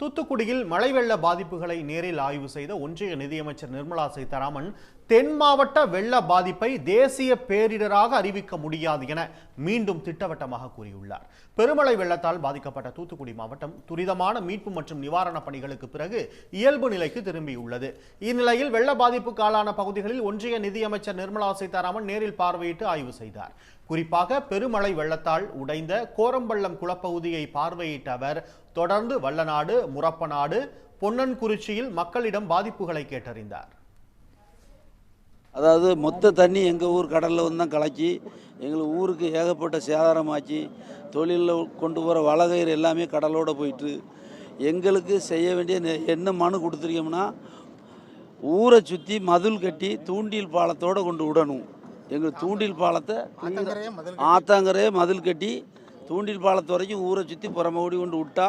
தூத்துக்குடியில் மழை வெள்ள பாதிப்புகளை நேரில் ஆய்வு செய்த ஒன்றிய நிதியமைச்சர் நிர்மலா சீதாராமன் தென் மாவட்ட வெள்ள பாதிப்பை தேசிய பேரிடராக அறிவிக்க முடியாது என மீண்டும் திட்டவட்டமாக கூறியுள்ளார். பெருமழை வெள்ளத்தால் பாதிக்கப்பட்ட தூத்துக்குடி மாவட்டம் துரிதமான மீட்பு மற்றும் நிவாரணப் பணிகளுக்கு பிறகு இயல்பு நிலைக்கு திரும்பியுள்ளது. இந்நிலையில் வெள்ள பாதிப்புக்கு ஆளான பகுதிகளில் ஒன்றிய நிதியமைச்சர் நிர்மலா சீதாராமன் நேரில் பார்வையிட்டு ஆய்வு செய்தார். குறிப்பாக பெருமழை வெள்ளத்தால் உடைந்த கோரம்பள்ளம் குளப்பகுதியை பார்வையிட்ட அவர் தொடர்ந்து வல்லநாடு முரப்பநாடு பொன்னன்குறிச்சியில் மக்களிடம் பாதிப்புகளை கேட்டறிந்தார். அதாவது மொத்த தண்ணி எங்கள் ஊர் கடலில் வந்து தான் கலக்கி எங்களுக்கு ஊருக்கு ஏகப்பட்ட சேதாரமாச்சு. தொழிலில் கொண்டு போகிற வலகயிறு எல்லாமே கடலோட போயிட்டு எங்களுக்கு செய்ய வேண்டிய என்ன மனு கொடுத்துருக்கோம்னா ஊரை சுற்றி மதில் கட்டி தூண்டில் பாலத்தோடு கொண்டு விடணும். எங்களுக்கு தூண்டில் பாலத்தை ஆத்தாங்கரையே மதில் கட்டி. தூண்டில் பாலத்து வரைக்கும் ஊரை சுற்றி புறமோடி கொண்டு விட்டா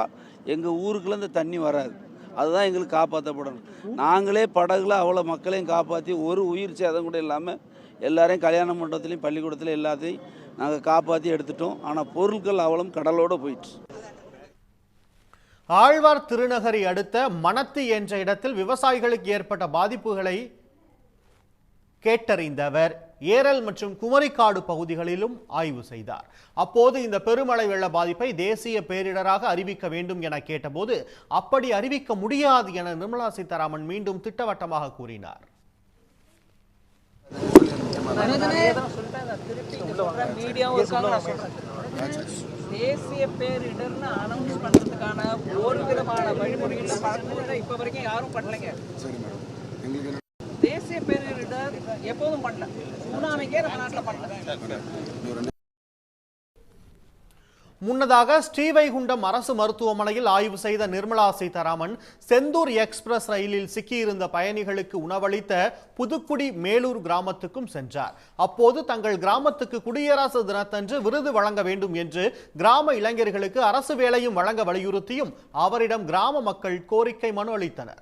எங்கள் ஊருக்குள்ள இந்த தண்ணி வராது. அதுதான் எங்களுக்கு காப்பாற்றப்படணும் நாங்களே படகுல அவ்வளோ மக்களையும் காப்பாற்றி ஒரு உயிர் சேதம் கூட இல்லாமல் எல்லாரையும் கல்யாண மண்டபத்துலேயும் பள்ளிக்கூடத்துலையும் எல்லாத்தையும் நாங்கள் காப்பாற்றி எடுத்துட்டோம். ஆனால் பொருட்கள் அவளும் கடலோடு போயிட்டு ஆழ்வார் திருநகரை அடுத்த மணத்து என்ற இடத்தில் விவசாயிகளுக்கு ஏற்பட்ட பாதிப்புகளை கேட்டறிந்தவர். ஏரல் மற்றும் குமரிக்காடு பகுதிகளிலும் ஆய்வு செய்தார். அப்போது இந்த பெருமழை வெள்ள பாதிப்பை தேசிய பேரிடராக அறிவிக்க வேண்டும் என கேட்டபோது அப்படி அறிவிக்க முடியாது என நிர்மலா சீதாராமன் மீண்டும் திட்டவட்டமாக கூறினார். தேசிய பேரிடர்னு அனௌன்ஸ் பண்றதுக்கான ஒரு விதமான வழிமுறைகள் இப்ப வரைக்கும் யாரும் பண்ணலைங்க. தேசிய பேரிடர் எப்போதும் பண்ணல. சுனாமிக்கே நம்ம நாட்டில் பண்ணல. முன்னதாக ஸ்ரீவைகுண்டம் அரசு மருத்துவமனையில் ஆய்வு செய்த நிர்மலா சீதாராமன் செந்தூர் எக்ஸ்பிரஸ் ரயிலில் சிக்கியிருந்த பயணிகளுக்கு உணவளித்த புதுக்குடி மேலூர் கிராமத்துக்கும் சென்றார். அப்போது தங்கள் கிராமத்துக்கு குடியரசு தினத்தன்று விருது வழங்க வேண்டும் என்று கிராம இளைஞர்களுக்கு அரசு வேலையும் வழங்க வலியுறுத்தியும் அவரிடம் கிராம மக்கள் கோரிக்கை மனு அளித்தனர்.